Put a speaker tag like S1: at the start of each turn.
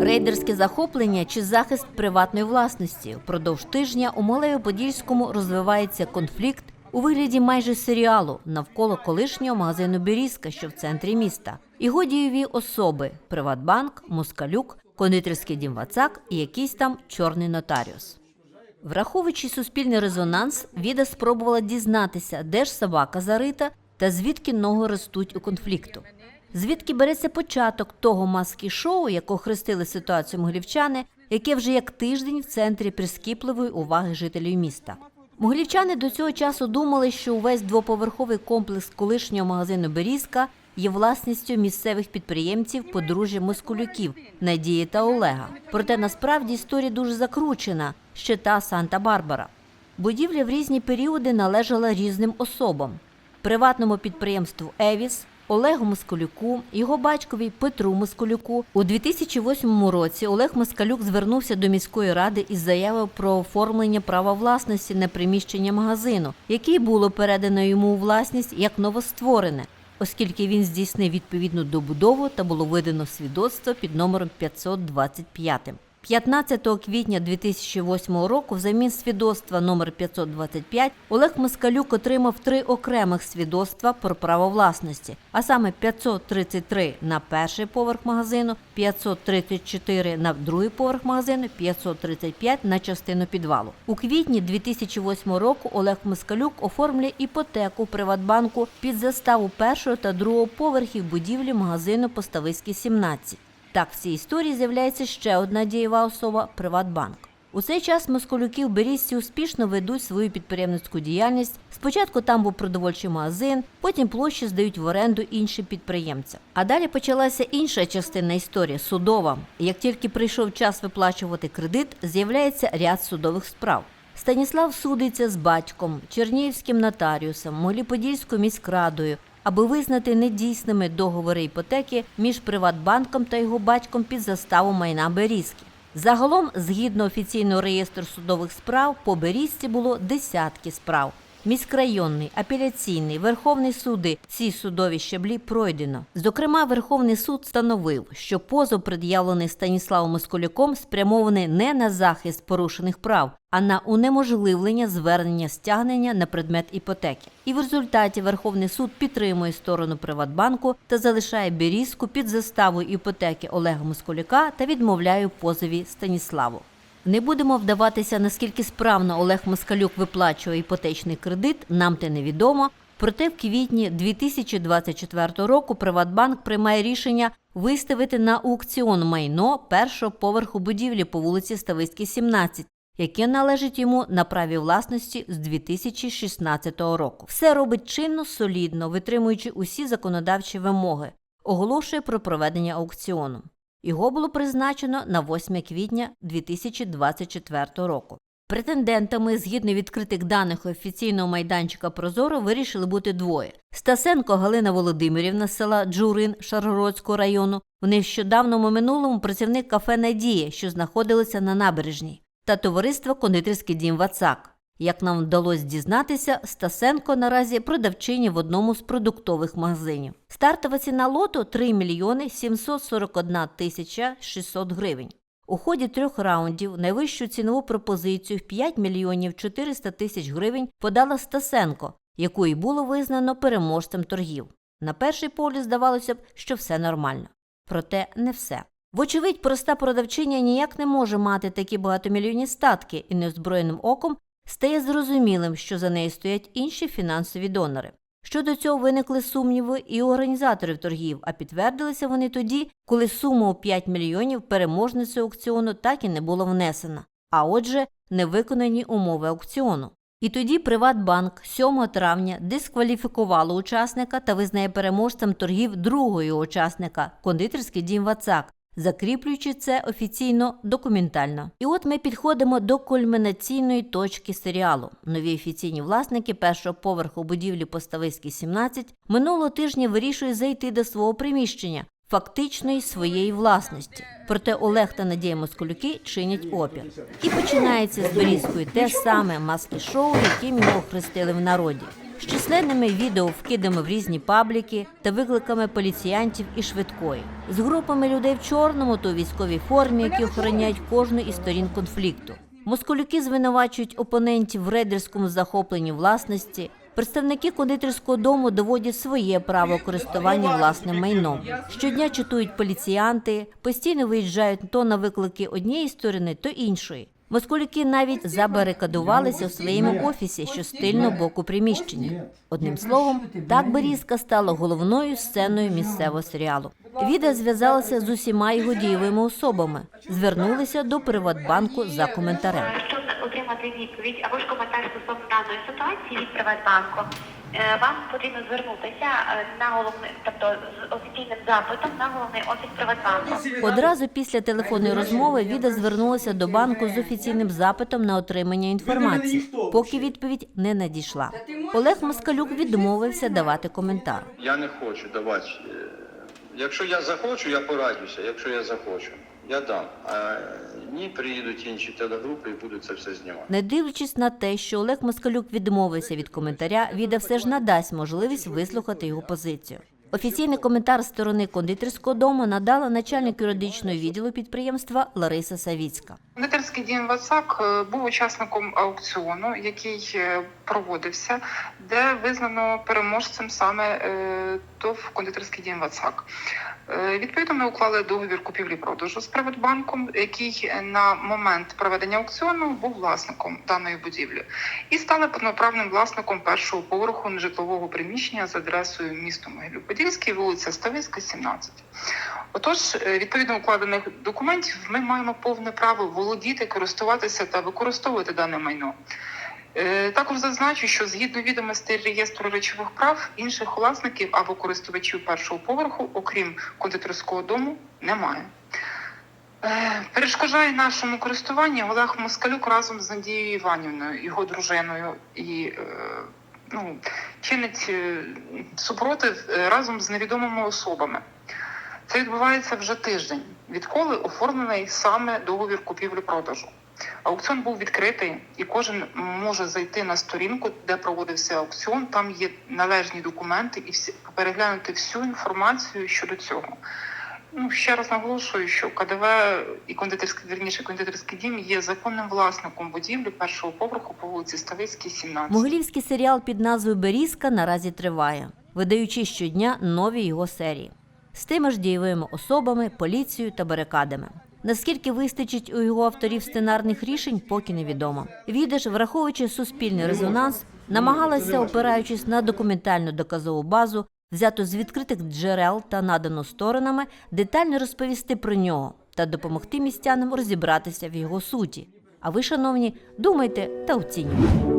S1: Рейдерське захоплення чи захист приватної власності впродовж тижня у Малево-Подільському розвивається конфлікт у вигляді майже серіалу навколо колишнього магазину Берізка, що в центрі міста. Його дієві особи Приватбанк, Москалюк, кондитерський дім Вацак і якийсь там чорний нотаріус. Враховуючи суспільний резонанс, Віда спробувала дізнатися, де ж собака зарита та звідки ноги ростуть у конфлікту. Звідки береться початок того маски-шоу, якого хрестили ситуацію могилівчани, яке вже як тиждень в центрі прискіпливої уваги жителів міста. Могилівчани до цього часу думали, що увесь двоповерховий комплекс колишнього магазину Берізка є власністю місцевих підприємців подружжя Москулюків Надії та Олега. Проте насправді історія дуже закручена, ще та Санта-Барбара. Будівля в різні періоди належала різним особам: приватному підприємству Евіс, Олегу Москалюку, його батькові Петру Москалюку. У 2008 році Олег Москалюк звернувся до міської ради із заявою про оформлення права власності на приміщення магазину, яке було передано йому у власність як новостворене, оскільки він здійснив відповідну добудову та було видано свідоцтво під номером 525. 15 квітня 2008 року взамін свідоцтва номер 525 Олег Москалюк отримав три окремих свідоцтва про право власності, а саме 533 на перший поверх магазину, 534 на другий поверх магазину, 535 на частину підвалу. У квітні 2008 року Олег Москалюк оформлює іпотеку Приватбанку під заставу першого та другого поверхів будівлі магазину Постависький 17. Так, в цій історії з'являється ще одна дієва особа Приватбанк. У цей час москалюки в Берізці успішно ведуть свою підприємницьку діяльність. Спочатку там був продовольчий магазин, потім площі здають в оренду іншим підприємцям. А далі почалася інша частина історії судова. Як тільки прийшов час виплачувати кредит, з'являється ряд судових справ. Станіслав судиться з батьком, Чернігівським нотаріусом, Моліподільською міськрадою, аби визнати недійсними договори іпотеки між Приватбанком та його батьком під заставу майна Берізки. Загалом, згідно офіційного реєстру судових справ, по Берізці було десятки справ. Міськрайонний, апеляційний, Верховний суди ці судові щаблі пройдено. Зокрема, Верховний суд встановив, що позов, пред'явлений Станіславом Москалюком, спрямований не на захист порушених прав, а на унеможливлення звернення стягнення на предмет іпотеки. І в результаті Верховний суд підтримує сторону Приватбанку та залишає Берізку під заставою іпотеки Олега Москалюка та відмовляє позові Станіславу. Не будемо вдаватися, наскільки справно Олег Москалюк виплачує іпотечний кредит, нам те невідомо. Проте в квітні 2024 року Приватбанк приймає рішення виставити на аукціон майно першого поверху будівлі по вулиці Ставицькій, 17, яке належить йому на праві власності з 2016 року. Все робить чинно, солідно, витримуючи усі законодавчі вимоги. Оголошує про проведення аукціону. Його було призначено на 8 квітня 2024 року. Претендентами, згідно відкритих даних офіційного майданчика Прозоро, вирішили бути двоє: Стасенко Галина Володимирівна з села Джурин Шаргородського району, в нещодавному минулому працівник кафе Надія, що знаходилося на набережній, та товариство Кондитерський дім Вацак. Як нам вдалося дізнатися, Стасенко наразі продавчиня в одному з продуктових магазинів. Стартова ціна лоту 3 мільйони 741 тисяча 600 гривень. У ході трьох раундів найвищу цінову пропозицію в 5 мільйонів 400 тисяч гривень подала Стасенко, яку і було визнано переможцем торгів. На перший погляд здавалося б, що все нормально. Проте не все. Вочевидь, проста продавчиня ніяк не може мати такі багатомільйонні статки і неозброєним оком стає зрозумілим, що за нею стоять інші фінансові донори. Щодо цього виникли сумніви і у організаторів торгів, а підтвердилися вони тоді, коли сума у 5 мільйонів переможниці аукціону так і не була внесена, а отже, не виконані умови аукціону. І тоді Приватбанк 7 травня дискваліфікувало учасника та визнає переможцем торгів другого учасника кондитерський дім Вацак, закріплюючи це офіційно документально. І от ми підходимо до кульмінаційної точки серіалу. Нові офіційні власники першого поверху будівлі Поставиській 17 минулого тижня вирішують зайти до свого приміщення. Фактичної своєї власності, проте Олег та Надія Москалюки чинять опір. І починається з Берізкою те саме маски-шоу, яким його хрестили в народі, з численними відео вкидами в різні пабліки та викликами поліціянтів і швидкої. З групами людей в чорному у військовій формі, які охороняють кожну із сторін конфлікту. Москалюки звинувачують опонентів в рейдерському захопленні власності. Представники кондитерського дому доводять своє право користування власним майном. Щодня читують поліціянти, постійно виїжджають то на виклики однієї сторони, то іншої. Москалюки навіть забарикадувалися у своєму офісі, що з тильного боку приміщення. Одним словом, так Берізка стала головною сценою місцевого серіалу. Віда зв'язалася з усіма його дієвими особами, звернулися до Приватбанку за коментарем.
S2: Отримати відповідь або ж коментар стосовно даної ситуації від Приватбанку, е, вам потрібно звернутися е, на головний, тобто з офіційним запитом на головний офіс Приватбанку.
S1: Одразу після телефонної розмови Віда звернулася до банку з офіційним запитом на отримання інформації, поки відповідь не надійшла. Олег Москалюк відмовився давати коментар.
S3: Я не хочу давати. е, Якщо я захочу, я порадюся. Якщо я захочу, я дам. А ні, приїдуть інші телегрупи і будуть це все знімати.
S1: Не дивлячись на те, що Олег Москалюк відмовився від коментаря, Віда все ж надасть можливість вислухати його позицію. Офіційний коментар сторони кондитерського дому надала начальник юридичного відділу підприємства Лариса Савіцька.
S4: Кондитерський дім Вацак е, був учасником аукціону, який е, проводився, де визнано переможцем саме е, ТОВ кондитерський дім Вацак. Е, Відповідно, ми уклали договір купівлі-продажу з Приватбанком, який на момент проведення аукціону був власником даної будівлі, і стали повноправним власником першого поверху нежитлового приміщення з адресою місто Могилів-Подільський, вулиця Ставицька, 17. Отож, е, відповідно укладених документів, ми маємо повне право володіти, користуватися та використовувати дане майно. Е, Також зазначу, що згідно відомостей реєстру речових прав інших власників або користувачів першого поверху, окрім кондитерського дому, немає. Е, Перешкоджає нашому користуванню Олег Москалюк разом з Надією Іванівною, його дружиною, і е, ну, чинить супротив разом з невідомими особами. Це відбувається вже тиждень, відколи оформлений саме договір купівлі-продажу. Аукціон був відкритий, і кожен може зайти на сторінку, де проводився аукціон. Там є належні документи і всі переглянути всю інформацію щодо цього. Ну ще раз наголошую, що КДВ і кондитерський вірніше кондитерський дім є законним власником будівлі першого поверху по вулиці Ставицькій, 17.
S1: Могилівський серіал під назвою Берізка наразі триває, видаючи щодня нові його серії з тими ж дієвими особами, поліцією та барикадами. Наскільки вистачить у його авторів сценарних рішень, поки невідомо. Відеш, враховуючи суспільний резонанс, намагалася, опираючись на документальну доказову базу, взяту з відкритих джерел та надану сторонами, детально розповісти про нього та допомогти містянам розібратися в його суті. А ви, шановні, думайте та оцінюйте.